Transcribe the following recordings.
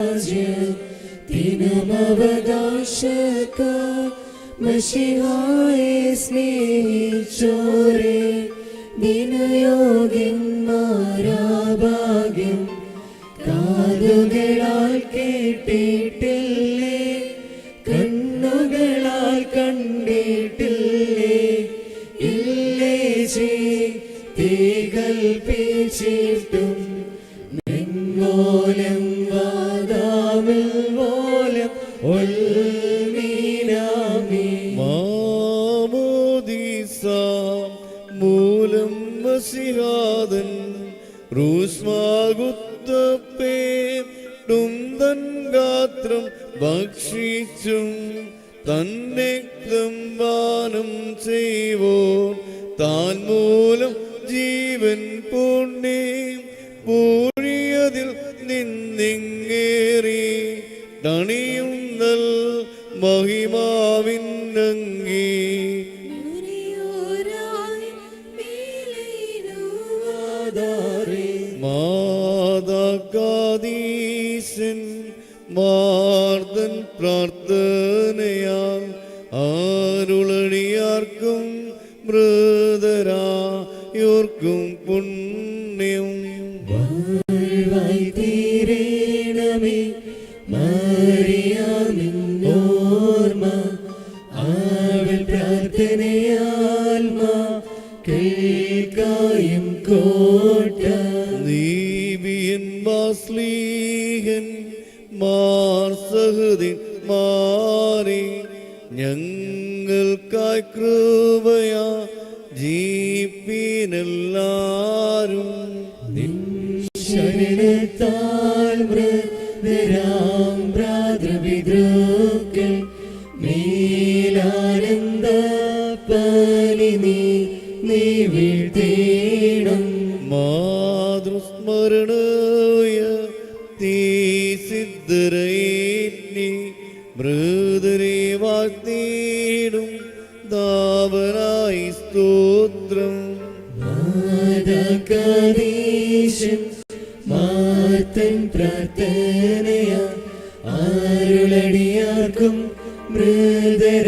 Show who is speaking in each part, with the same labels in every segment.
Speaker 1: രാജ്യത്തിനുമവകാശക്ക മഷിഹായെ സ്നേഹിച്ചോരെ ദിനയോഗ്യന്മാരാഭാഗ്യം കാതുകളാൽ കേട്ടിട്ടില്ലേ കണ്ണുകളാൽ കണ്ടിട്ടില്ലേ ഇല്ലേ ചേ കൽപ്പിച്ചിട്ടും മൂലം
Speaker 2: മസിഹാദൻ റൂസ്മാകുത്തപ്പേട്ടും തൻ ഗാത്രം ഭക്ഷിച്ചും തന്നെ പാനം ചെയ്വോ. താൻ മൂലം ജീവൻ പുണ്യം പൂഴിയതിൽ നിന്നിങ്ങേറി. തണിയുന്നൽ മഹിമാവിൻ മഹിമാവിന്നങ്ങി മാതാകാദീശൻ മാർദൻ പ്രാർത്ഥനയാൽ ആരുളണിയാർക്കും മൃതരായോർക്കും പുണ്യം.
Speaker 1: തീരേണമേ മറിയാമിന്നോർമ്മ അവൾ പ്രാർത്ഥനയാൽ മാ കേൾക്കായും കോട്ട
Speaker 2: മാർ സഹദിൻ മാറി ഞങ്ങൾക്കായി കൃപയാ ജീപ്പിനെല്ലാരും.
Speaker 1: ശരണത്താൽ പനി നീ നീ വീഴ്ത്തേണം
Speaker 2: മാതൃസ്മരണയ തീസിദ്ധരേറ്റി മൃദരെ വാഴ്ത്തിയിടും ദാവനായി സ്തോത്രം.
Speaker 1: മാതാകാദീശൻ മാത്തൻ പ്രാർത്ഥനയ ആരുളടിയാർക്കും മൃദരായോർക്കും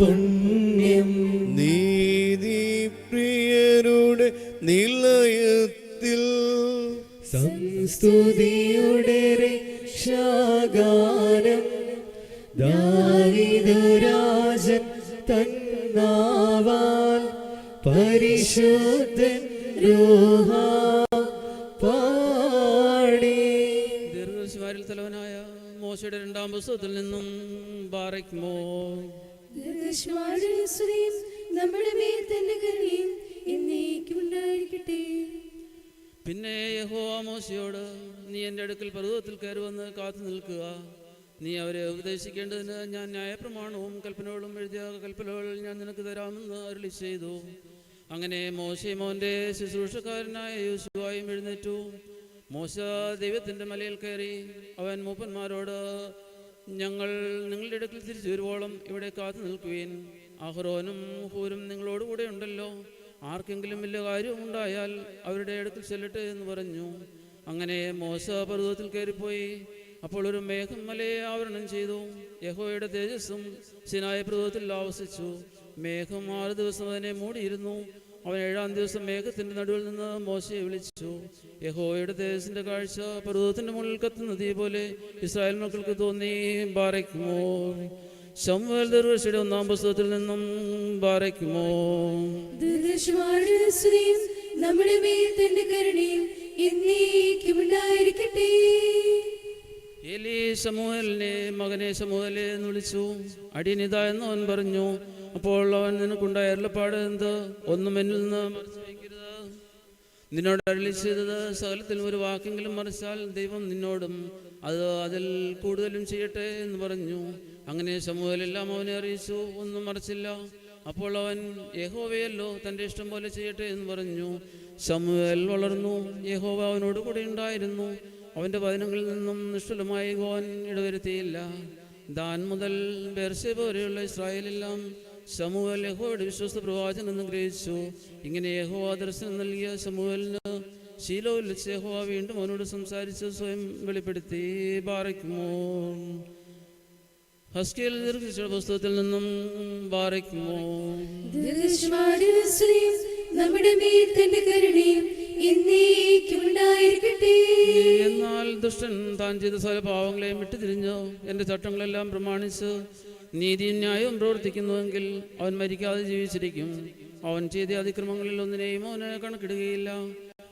Speaker 1: പുണ്യം.
Speaker 2: നീതി പ്രിയരുടെ നിലയത്തിൽ
Speaker 1: സംസ്തുതിയുടെ രക്ഷാഗാനം ദാവിദുരാജൻ തന്നാവാൻ പരിശുദ്ധൻ രൂഹ പാടി.
Speaker 3: ദീർഘശിവാരിൽ തലവനായ മോശയുടെ രണ്ടാം പുസ്തകത്തിൽ നിന്നും ബാറക്
Speaker 4: മോ. നമ്മുടെ മേൽ തന്നെ കരുണയും എന്നേക്കും ഉണ്ടായിരിക്കട്ടെ
Speaker 3: പിന്നെ യഹോ മോശയോട് നീ എന്റെ അടുക്കൽ പർവതത്തിൽ കയറി വന്ന് കാത്തു നിൽക്കുക. നീ അവരെ ഉപദേശിക്കേണ്ടതിന് ഞാൻ ന്യായപ്രമാണവും കൽപ്പനകളും എഴുതിയ കൽപ്പനകൾ ഞാൻ നിനക്ക് തരാമെന്ന് അരുളി ചെയ്തു. അങ്ങനെ മോശയമോന്റെ ശുശ്രൂഷക്കാരനായ യേശുവായും എഴുന്നേറ്റു. മോശ ദൈവത്തിന്റെ മലയിൽ കയറി അവൻ മൂപ്പന്മാരോട് ഞങ്ങൾ നിങ്ങളുടെ അടുക്കൽ തിരിച്ചു വരുവോളം ഇവിടെ കാത്തു നിൽക്കുവേൻ. അഹ്റോനും ഹൂരും നിങ്ങളോടുകൂടെ ഉണ്ടല്ലോ. ആർക്കെങ്കിലും വലിയ കാര്യമുണ്ടായാൽ അവരുടെ അടുക്കൽ ചെല്ലട്ടെ എന്ന് പറഞ്ഞു. അങ്ങനെ മോശ പർവതത്തിൽ കയറിപ്പോയി. അപ്പോൾ ഒരു മേഘം മലയെ ആവരണം ചെയ്തു. യഹോയുടെ തേജസ്സും സിനായ പർവതത്തിൽ ആവസിച്ചു. മേഘം ആറ് ദിവസം അതിനെ മൂടിയിരുന്നു. അവൻ ഏഴാം ദിവസം മേഘത്തിന്റെ നടുവിൽ നിന്ന് മോശയെ വിളിച്ചു. യഹോയുടെ തേജസ്സിന്റെ കാഴ്ച പർവതത്തിന്റെ മുകളിൽ കത്തുന്ന തീ പോലെ ഇസ്രായേൽ മക്കൾക്ക് തോന്നി. ബാരയ്ക്കുമോ ശമുവേൽ ദർവശയുടെ ഒന്നാം പുസ്തകത്തിൽ നിന്നും
Speaker 4: വരയ്ക്കുമോ നമ്മുടെ മേൽ തന്നെ കരുണയും എന്നേക്കും ഉണ്ടായിരിക്കട്ടെ.
Speaker 3: ഏലി സമൂഹലിനെ മകനെ സമൂഹലെ എന്ന് വിളിച്ചു. അടിയനിത എന്ന് അവൻ പറഞ്ഞു. അപ്പോൾ അവൻ നിനക്കുണ്ടായ അരുളപ്പാട് എന്ത്? ഒന്നും എന്നിൽ നിന്ന് മറച്ചു വയ്ക്കരുത്. നിന്നോട് അരളി ചെയ്തത് സകലത്തിൽ ഒരു വാക്കെങ്കിലും മറിച്ചാൽ ദൈവം നിന്നോടും അത് അതിൽ കൂടുതലും ചെയ്യട്ടെ എന്ന് പറഞ്ഞു. അങ്ങനെ സമൂഹലെല്ലാം അവനെ അറിയിച്ചു ഒന്നും മറച്ചില്ല. അപ്പോൾ അവൻ യഹോവയല്ലോ തന്റെ ഇഷ്ടം പോലെ ചെയ്യട്ടെ എന്ന് പറഞ്ഞു. സമൂഹൽ വളർന്നു. യഹോവ അവനോട് കൂടെ ഉണ്ടായിരുന്നു. അവന്റെ വചനങ്ങളിൽ നിന്നും നിഷ്ഠലമായി പോകാൻ ഇടവരുത്തിയില്ല. ദാൻ മുതൽ ബെർസെ വരെയുള്ള ഇസ്രായേലെല്ലാം സമൂഹൽ യഹോയുടെ വിശ്വസ്ത പ്രവാചനം എന്ന് ഗ്രഹിച്ചു. ഇങ്ങനെ യഹോവ ദർശനം നൽകിയ സമൂഹലിന് ശീലോ യഹോവ വീണ്ടും അവനോട് സംസാരിച്ച് സ്വയം വെളിപ്പെടുത്തി ബാറയ്ക്കുമോ ഹസ്കിയൽ ദീർഘിച്ച പുസ്തകത്തിൽ നിന്നും
Speaker 1: ദീർഘശ്വാസനസ്തുതിയും നമ്മുടെ മേൽ തന്റെ കരുണയും
Speaker 3: എന്നാൽ ദുഷ്ടൻ താൻ ചെയ്ത സകല പാവങ്ങളെയും വിട്ടുതിരിഞ്ഞു എന്റെ ചട്ടങ്ങളെല്ലാം പ്രമാണിച്ച് നീതിയും ന്യായവും പ്രവർത്തിക്കുന്നുവെങ്കിൽ അവൻ മരിക്കാതെ ജീവിച്ചിരിക്കും. അവൻ ചെയ്ത അതിക്രമങ്ങളിൽ ഒന്നിനെയും അവന് കണക്കിടുകയില്ല.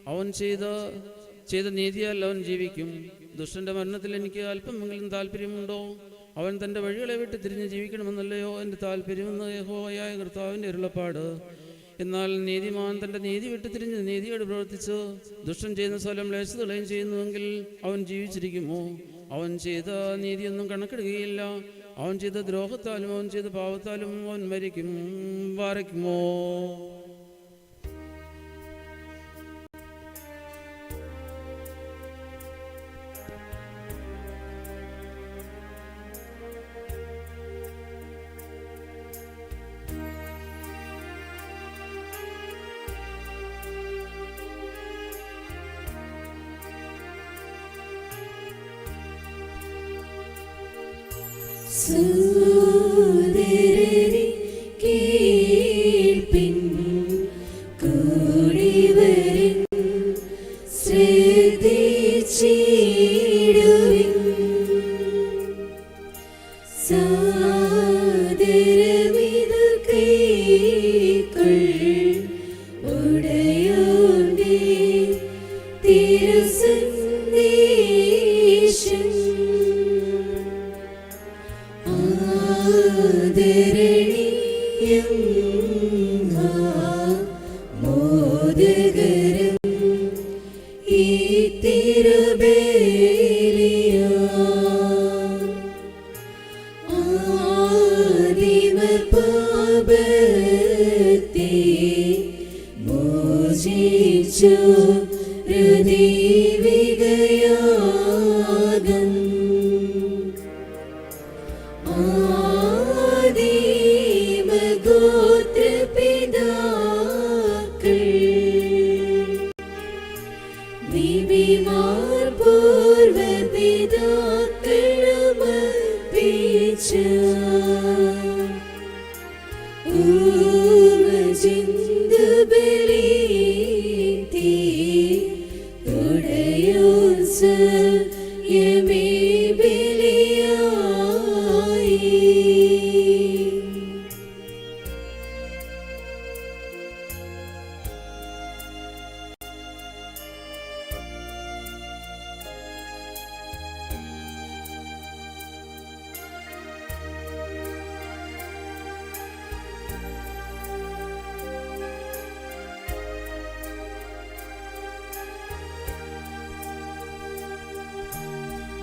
Speaker 3: അവൻ ചെയ്ത ചെയ്ത നീതിയാൽ അവൻ ജീവിക്കും. ദുഷ്ടന്റെ മരണത്തിൽ എനിക്ക് അല്പമെങ്കിലും താല്പര്യമുണ്ടോ അവൻ തന്റെ വഴികളെ വിട്ട് തിരിഞ്ഞ് ജീവിക്കണമെന്നല്ലയോ എന്റെ താല്പര്യമെന്ന് യഹോയായ കർത്താവിന്റെ ഇരുളപ്പാട് എന്നാൽ നീതിമാൻ തന്റെ നീതി വിട്ട് തിരിഞ്ഞ് നീതിയോട് പ്രവർത്തിച്ച് ദുഷ്ടൻ ചെയ്യുന്ന സ്ഥലം ലേശതകളെയും ചെയ്യുന്നുവെങ്കിൽ അവൻ ജീവിച്ചിരിക്കുമോ? അവൻ ചെയ്ത നീതിയൊന്നും കണക്കിടുകയില്ല. അവൻ ചെയ്ത ദ്രോഹത്താലും അവൻ ചെയ്ത പാവത്താലും അവൻ മരിക്കും. വാരയ്ക്കുമോ?
Speaker 1: soon. ആദരണീയം. നിബിമാർ പൂർവപിതാക്കളുമർപ്പിച്ച ഊമചിന്തബലീതി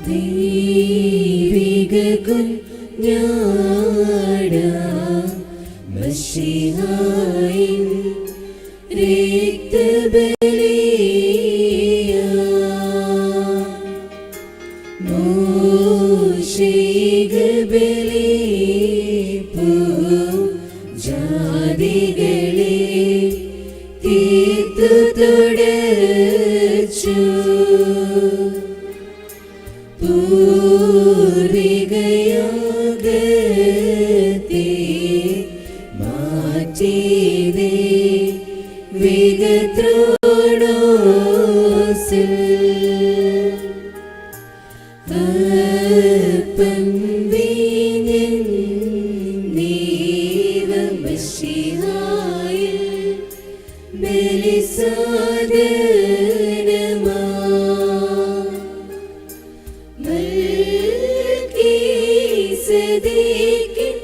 Speaker 1: ദൈവിക കുഞ്ഞാട മഷിഹായിൻ രക്തബലിയ. മോശിക ബലിപ്പു ജാതികളെ തീർത്തു തുടച്ചു. മൽക്കീസദേക്കിൻ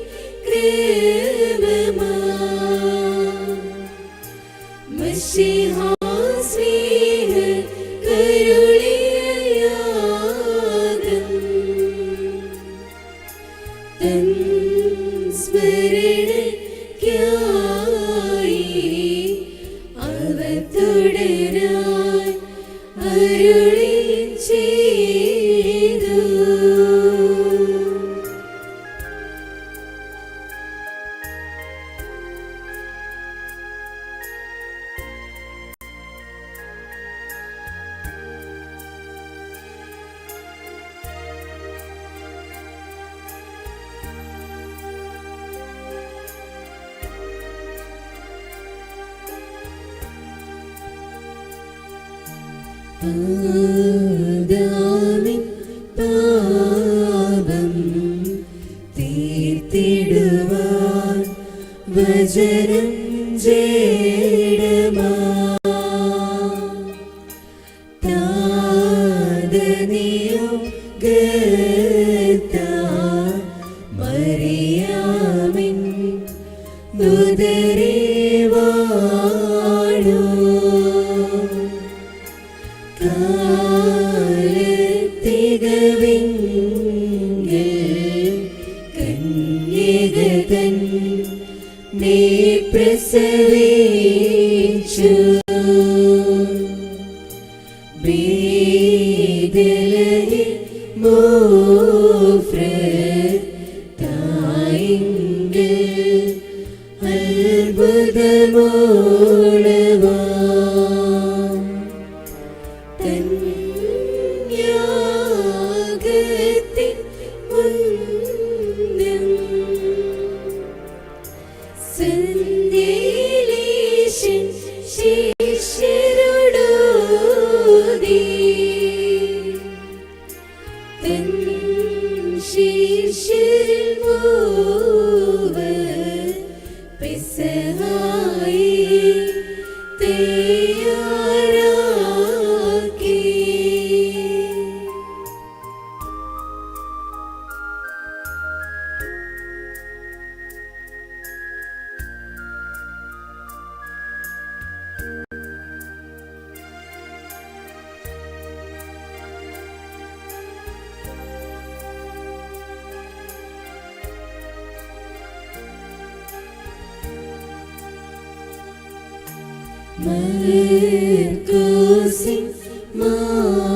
Speaker 1: വചനം മർക്കോസിൻ മാളികയലങ്കൃതമാ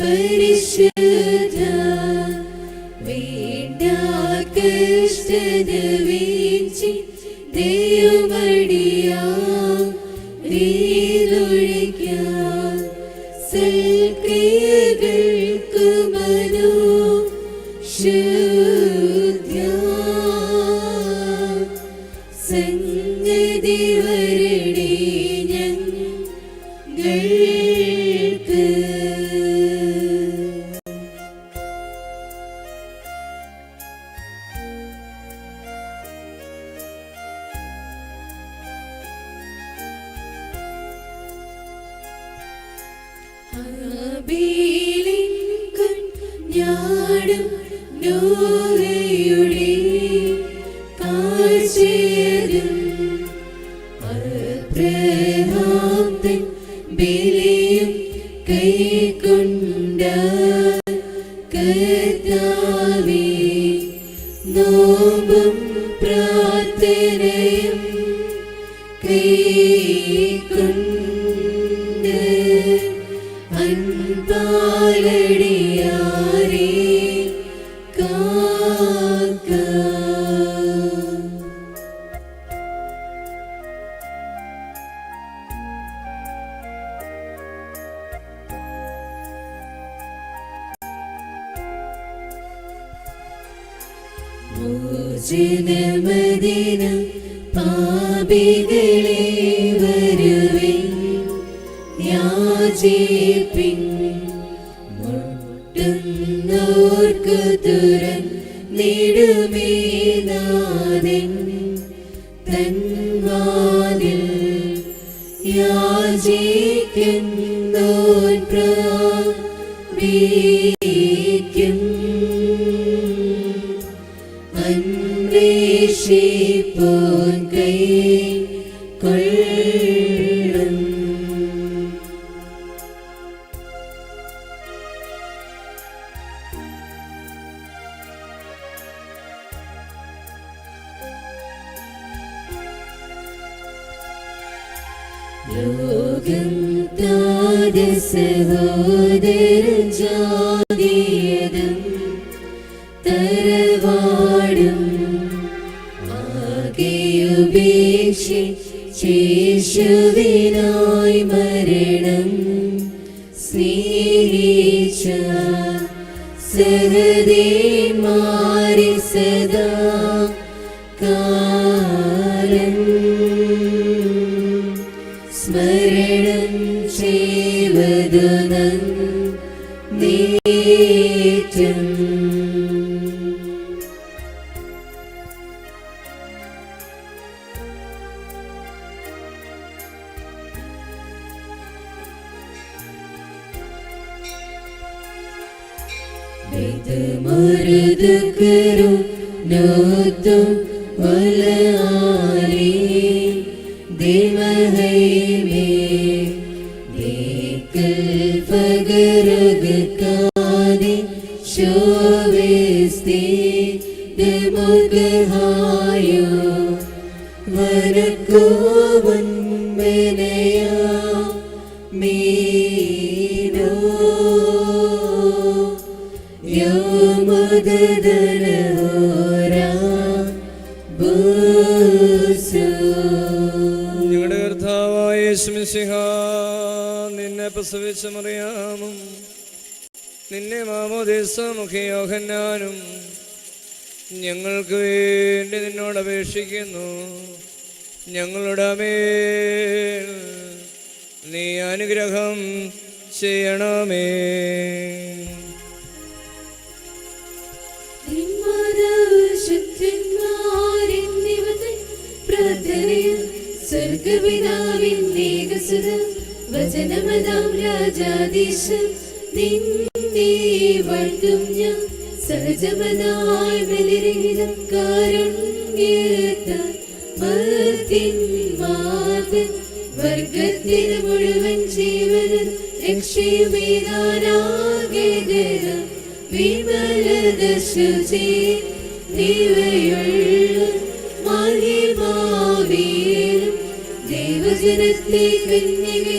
Speaker 1: പരിശുദ്ധ വേണ്ട ആബേലിൻ കുഞ്ഞാടും നോഹയുടെ അൻപാലടിയാരേ തൻവാതിൽ യാചിക്കുന്നോൻ സഹോദരൻ ജാതിയതും തരവാടും ആകെയുപേക്ഷി ശേഷുവിനായി മരണം. സ്നേഹിച്ച സഹദേ മാറി സദാ മുരുതുക്കരു നോത്തു ഒലാരി ദിമഹൈമേ ദേക്കൽ പകരുകാതി ശോവേസ്തി ദമുഖഹായോ വനക്കോവൻ മെനയാ മീനോ
Speaker 2: ഞങ്ങളുടെ കർത്താവായ യേശുമിശിഹ നിന്നെ പ്രസവിച്ച മറിയാമും നിന്നെ മാമോദേശ മുഖയോഹന്നാനും ഞങ്ങൾക്ക് വേണ്ടി നിന്നോട് അപേക്ഷിക്കുന്നു. ഞങ്ങളുടെ മേൽ നീ അനുഗ്രഹം ചെയ്യണമേ.
Speaker 1: വിമലത ശുചി ദിവയുള്ള മഹിമാവീരും ദൈവജനത്തെ കന്യക